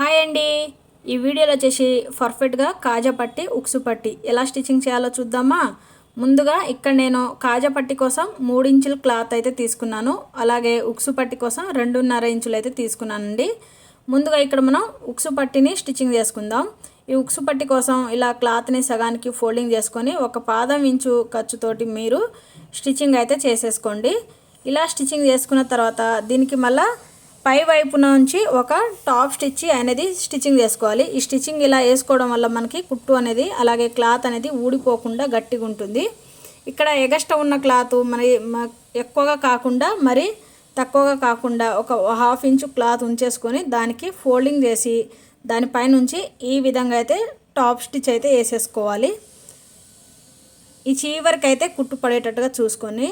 Hi అండి. ఈ వీడియోలో వచ్చేసి పర్ఫెక్ట్గా కాజా పట్టి ఉక్సు పట్టి ఎలా స్టిచ్చింగ్ చేయాలో చూద్దామా? ముందుగా ఇక్కడ నేను కాజా పట్టి కోసం మూడు ఇంచుల క్లాత్ అయితే తీసుకున్నాను. అలాగే ఉక్సు పట్టి కోసం రెండున్నర ఇంచులు అయితే తీసుకున్నానండి. ముందుగా ఇక్కడ మనం ఉక్సు పట్టిని స్టిచ్చింగ్ చేసుకుందాం. ఈ ఉక్సు పట్టి కోసం ఇలా క్లాత్ని సగానికి ఫోల్డింగ్ చేసుకొని ఒక పాదం ఇంచు ఖర్చుతోటి మీరు స్టిచ్చింగ్ అయితే చేసేసుకోండి. ఇలా స్టిచ్చింగ్ చేసుకున్న తర్వాత దీనికి మళ్ళీ పై వైపు నుంచి ఒక టాప్ స్టిచ్ అనేది స్టిచ్చింగ్ చేసుకోవాలి. ఈ స్టిచ్చింగ్ ఇలా వేసుకోవడం వల్ల మనకి కుట్టు అనేది అలాగే క్లాత్ అనేది ఊడిపోకుండా గట్టిగా ఉంటుంది. ఇక్కడ ఎగస్ట్రా ఉన్న క్లాత్ మరి ఎక్కువగా కాకుండా మరి తక్కువగా కాకుండా ఒక హాఫ్ ఇంచు క్లాత్ ఉంచేసుకొని దానికి ఫోల్డింగ్ చేసి దానిపైనుంచి ఈ విధంగా అయితే టాప్ స్టిచ్ అయితే వేసేసుకోవాలి. ఈ చీవరికి అయితే కుట్టు పడేటట్టుగా చూసుకొని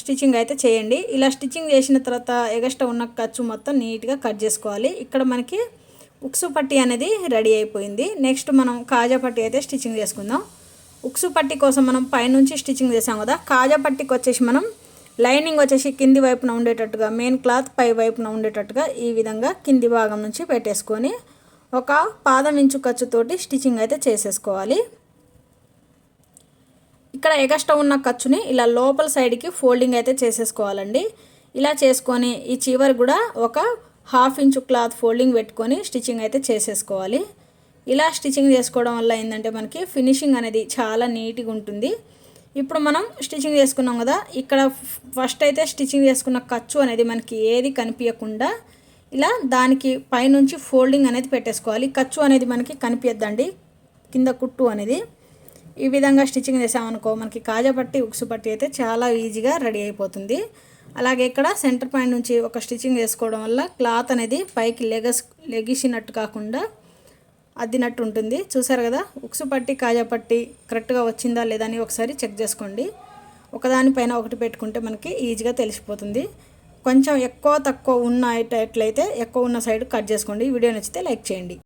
స్టిచ్చింగ్ అయితే చేయండి. ఇలా స్టిచ్చింగ్ చేసిన తర్వాత ఎగస్ట్రా ఉన్న ఖర్చు మొత్తం నీట్గా కట్ చేసుకోవాలి. ఇక్కడ మనకి ఉక్సు పట్టి అనేది రెడీ అయిపోయింది. నెక్స్ట్ మనం కాజా పట్టి అయితే స్టిచ్చింగ్ చేసుకుందాం. ఉక్సు పట్టి కోసం మనం పైనుంచి స్టిచ్చింగ్ చేసాం కదా కాజా పట్టికి వచ్చేసి మనం లైనింగ్ వచ్చేసి కింది వైపున ఉండేటట్టుగా మెయిన్ క్లాత్ పై వైపున ఉండేటట్టుగా ఈ విధంగా కింది భాగం నుంచి పెట్టేసుకొని ఒక పాదం ఇంచు ఖర్చుతోటి స్టిచ్చింగ్ అయితే చేసేసుకోవాలి. ఇక్కడ ఎగస్ట్రా ఉన్న ఖర్చుని ఇలా లోపల సైడ్కి ఫోల్డింగ్ అయితే చేసేసుకోవాలండి. ఇలా చేసుకొని ఈ చివరి కూడా ఒక హాఫ్ ఇంచు క్లాత్ ఫోల్డింగ్ పెట్టుకొని స్టిచ్చింగ్ అయితే చేసేసుకోవాలి. ఇలా స్టిచ్చింగ్ చేసుకోవడం వల్ల ఏంటంటే మనకి ఫినిషింగ్ అనేది చాలా నీట్గా ఉంటుంది. ఇప్పుడు మనం స్టిచ్చింగ్ చేసుకున్నాం కదా ఇక్కడ ఫస్ట్ అయితే స్టిచ్చింగ్ చేసుకున్న ఖర్చు అనేది మనకి ఏది కనిపించకుండా ఇలా దానికి పైనుంచి ఫోల్డింగ్ అనేది పెట్టేసుకోవాలి. ఖర్చు అనేది మనకి కనిపించద్దండి కింద కుట్టు అనేది. ఈ విధంగా స్టిచ్చింగ్ చేసామనుకో మనకి కాజపట్టి ఉక్సు పట్టి అయితే చాలా ఈజీగా రెడీ అయిపోతుంది. అలాగే ఇక్కడ సెంటర్ పాయింట్ నుంచి ఒక స్టిచ్చింగ్ వేసుకోవడం వల్ల క్లాత్ అనేది పైకి లెగస్ లెగిసినట్టు కాకుండా అద్దినట్టు ఉంటుంది. చూసారు కదా? ఉక్సు పట్టి కాజపట్టి కరెక్ట్గా వచ్చిందా లేదా అని ఒకసారి చెక్ చేసుకోండి. ఒకదానిపైన ఒకటి పెట్టుకుంటే మనకి ఈజీగా తెలిసిపోతుంది. కొంచెం ఎక్కువ తక్కువ ఉన్న ఎట్లయితే ఎక్కువ ఉన్న సైడ్ కట్ చేసుకోండి. వీడియో నచ్చితే లైక్ చేయండి.